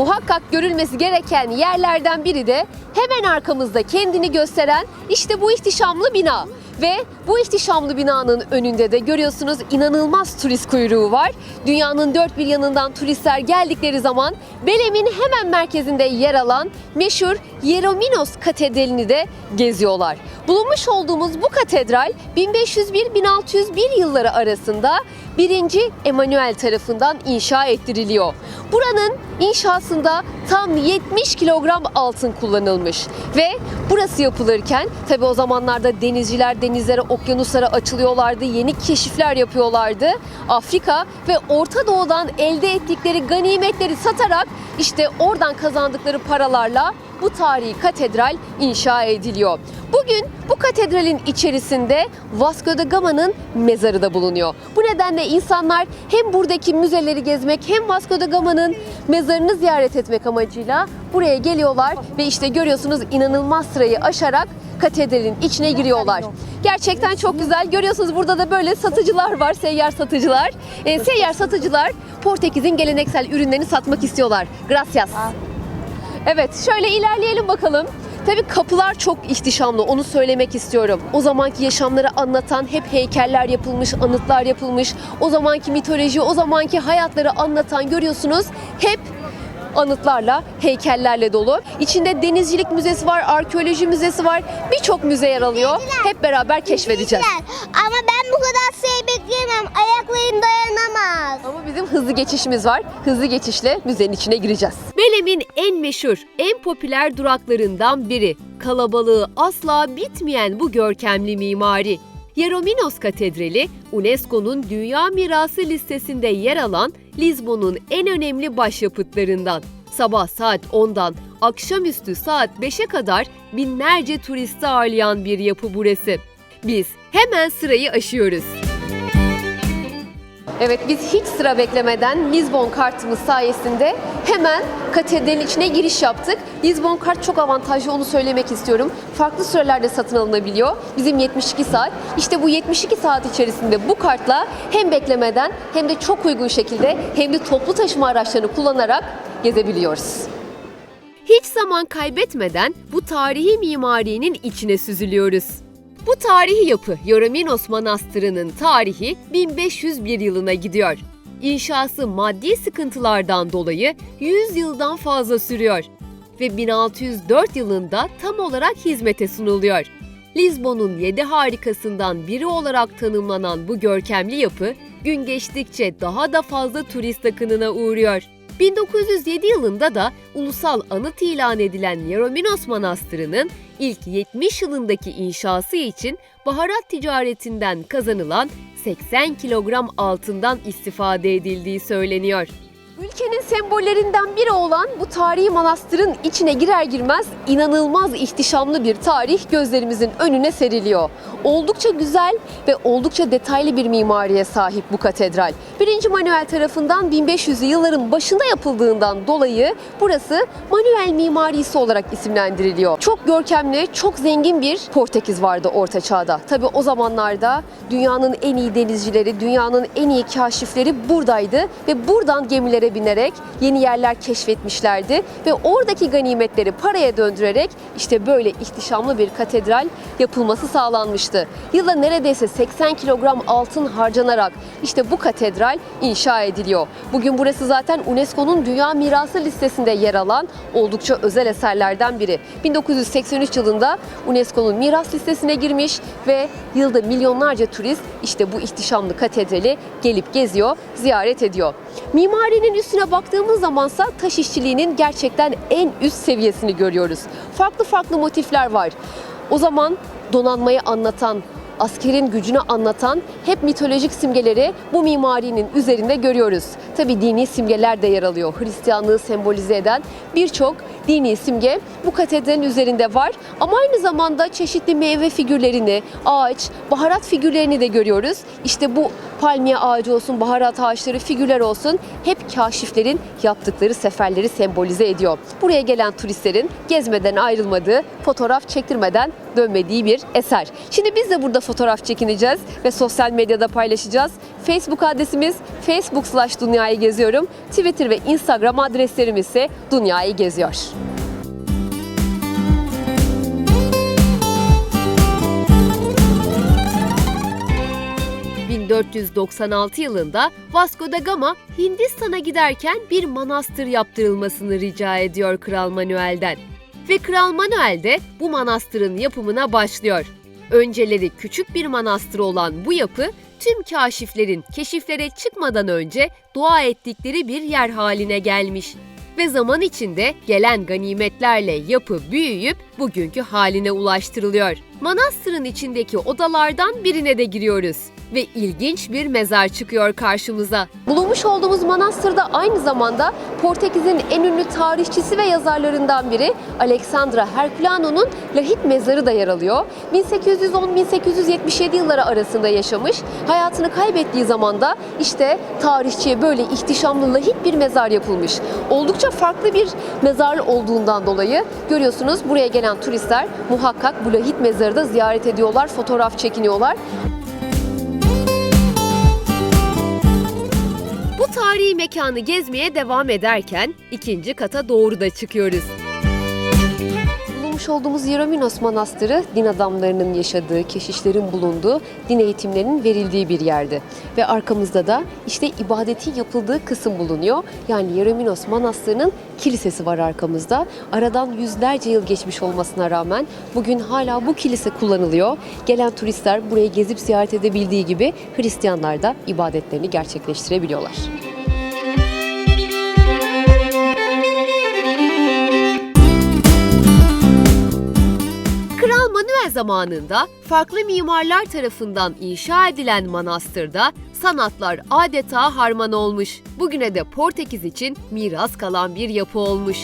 muhakkak görülmesi gereken yerlerden biri de hemen arkamızda kendini gösteren işte bu ihtişamlı bina. Ve bu ihtişamlı binanın önünde de görüyorsunuz inanılmaz turist kuyruğu var. Dünyanın dört bir yanından turistler geldikleri zaman Belem'in hemen merkezinde yer alan meşhur Hierominos Katedrali'ni de geziyorlar. Bulunmuş olduğumuz bu katedral 1501-1601 yılları arasında 1. Emanuel tarafından inşa ettiriliyor. Buranın inşasında tam 70 kilogram altın kullanılmış ve burası yapılırken tabi o zamanlarda denizciler denizlere, okyanuslara açılıyorlardı, yeni keşifler yapıyorlardı. Afrika ve Orta Doğu'dan elde ettikleri ganimetleri satarak işte oradan kazandıkları paralarla bu tarihi katedral inşa ediliyor. Bugün bu katedralin içerisinde Vasco da Gama'nın mezarı da bulunuyor. Bu nedenle insanlar hem buradaki müzeleri gezmek hem Vasco da Gama'nın mezarını ziyaret etmek amacıyla buraya geliyorlar ve işte görüyorsunuz inanılmaz sırayı aşarak katedralin içine giriyorlar. Gerçekten çok güzel. Görüyorsunuz burada da böyle satıcılar var, seyyar satıcılar. Ee, seyyar satıcılar Portekiz'in geleneksel ürünlerini satmak istiyorlar. Gracias. Evet şöyle ilerleyelim bakalım. Tabii kapılar çok ihtişamlı onu söylemek istiyorum. O zamanki yaşamları anlatan hep heykeller yapılmış, anıtlar yapılmış. O zamanki mitoloji, o zamanki hayatları anlatan görüyorsunuz hep anıtlarla, heykellerle dolu. İçinde denizcilik müzesi var, arkeoloji müzesi var. Birçok müze yer alıyor. Hep beraber keşfedeceğiz. Ama ben bu kadar bekleyemem. Ayaklarım dayanamaz. Ama bizim hızlı geçişimiz var. Hızlı geçişle müzenin içine gireceğiz. Belem'in en meşhur, en popüler duraklarından biri. Kalabalığı asla bitmeyen bu görkemli mimari. Hierominos Katedrali, UNESCO'nun Dünya Mirası listesinde yer alan Lizbon'un en önemli başyapıtlarından. Sabah saat 10'dan akşamüstü saat 5'e kadar binlerce turisti ağırlayan bir yapı burası. Biz hemen sırayı aşıyoruz. Evet biz hiç sıra beklemeden Lisbon kartımız sayesinde hemen katedralin içine giriş yaptık. Lisbon kart çok avantajlı onu söylemek istiyorum. Farklı sürelerde satın alınabiliyor. Bizim 72 saat. İşte bu 72 saat içerisinde bu kartla hem beklemeden hem de çok uygun şekilde hem de toplu taşıma araçlarını kullanarak gezebiliyoruz. Hiç zaman kaybetmeden bu tarihi mimarinin içine süzülüyoruz. Bu tarihi yapı Hierominos Manastırı'nın tarihi 1501 yılına gidiyor. İnşası maddi sıkıntılardan dolayı 100 yıldan fazla sürüyor ve 1604 yılında tam olarak hizmete sunuluyor. Lizbon'un yedi harikasından biri olarak tanımlanan bu görkemli yapı gün geçtikçe daha da fazla turist akınına uğruyor. 1907 yılında da ulusal anıt ilan edilen Hierominos Manastırı'nın ilk 70 yılındaki inşası için baharat ticaretinden kazanılan 80 kilogram altından istifade edildiği söyleniyor. Ülkenin sembollerinden biri olan bu tarihi manastırın içine girer girmez inanılmaz ihtişamlı bir tarih gözlerimizin önüne seriliyor. Oldukça güzel ve oldukça detaylı bir mimariye sahip bu katedral. 1. Manuel tarafından 1500'lü yılların başında yapıldığından dolayı burası Manuel mimarisi olarak isimlendiriliyor. Çok görkemli, çok zengin bir Portekiz vardı Orta Çağ'da. Tabi o zamanlarda dünyanın en iyi denizcileri, dünyanın en iyi kaşifleri buradaydı ve buradan gemilere binerek yeni yerler keşfetmişlerdi ve oradaki ganimetleri paraya döndürerek işte böyle ihtişamlı bir katedral yapılması sağlanmıştı. Yılda neredeyse 80 kilogram altın harcanarak işte bu katedral inşa ediliyor. Bugün burası zaten UNESCO'nun Dünya Mirası listesinde yer alan oldukça özel eserlerden biri. 1983 yılında UNESCO'nun miras listesine girmiş ve yılda milyonlarca turist işte bu ihtişamlı katedrali gelip geziyor, ziyaret ediyor. Mimarinin üstüne baktığımız zamansa taş işçiliğinin gerçekten en üst seviyesini görüyoruz. Farklı farklı motifler var. O zaman donanmayı anlatan, askerin gücünü anlatan hep mitolojik simgeleri bu mimarinin üzerinde görüyoruz. Tabi dini simgeler de yer alıyor. Hristiyanlığı sembolize eden birçok dini simge bu katedralin üzerinde var. Ama aynı zamanda çeşitli meyve figürlerini, ağaç, baharat figürlerini de görüyoruz. İşte bu palmiye ağacı olsun, baharat ağaçları, figürler olsun hep kaşiflerin yaptıkları seferleri sembolize ediyor. Buraya gelen turistlerin gezmeden ayrılmadığı, fotoğraf çektirmeden dönmediği bir eser. Şimdi biz de burada fotoğraf çekineceğiz ve sosyal medyada paylaşacağız. Facebook adresimiz facebook slash dünyayı geziyorum. Twitter ve Instagram adreslerimiz ise dünyayı geziyor. 1496 yılında Vasco da Gama Hindistan'a giderken bir manastır yaptırılmasını rica ediyor Kral Manuel'den. Ve Kral Manuel de bu manastırın yapımına başlıyor. Önceleri küçük bir manastır olan bu yapı tüm kaşiflerin keşiflere çıkmadan önce dua ettikleri bir yer haline gelmiş. Ve zaman içinde gelen ganimetlerle yapı büyüyüp bugünkü haline ulaştırılıyor. Manastırın içindeki odalardan birine de giriyoruz ve ilginç bir mezar çıkıyor karşımıza. Bulunmuş olduğumuz manastırda aynı zamanda Portekiz'in en ünlü tarihçisi ve yazarlarından biri Alexandra Herculano'nun lahit mezarı da yer alıyor. 1810-1877 yılları arasında yaşamış. Hayatını kaybettiği zaman da işte tarihçiye böyle ihtişamlı lahit bir mezar yapılmış. Oldukça farklı bir mezar olduğundan dolayı görüyorsunuz buraya gelen turistler muhakkak bu lahit mezarı da ziyaret ediyorlar, fotoğraf çekiniyorlar. Bu tarihi mekanı gezmeye devam ederken ikinci kata doğru da çıkıyoruz. Bulunmuş olduğumuz Yerominos Manastırı din adamlarının yaşadığı, keşişlerin bulunduğu, din eğitimlerinin verildiği bir yerdi. Ve arkamızda da işte ibadetin yapıldığı kısım bulunuyor. Yani Yerominos Manastırı'nın kilisesi var arkamızda. Aradan yüzlerce yıl geçmiş olmasına rağmen bugün hala bu kilise kullanılıyor. Gelen turistler burayı gezip ziyaret edebildiği gibi Hristiyanlar da ibadetlerini gerçekleştirebiliyorlar. Manuel zamanında farklı mimarlar tarafından inşa edilen manastırda sanatlar adeta harman olmuş. Bugüne de Portekiz için miras kalan bir yapı olmuş.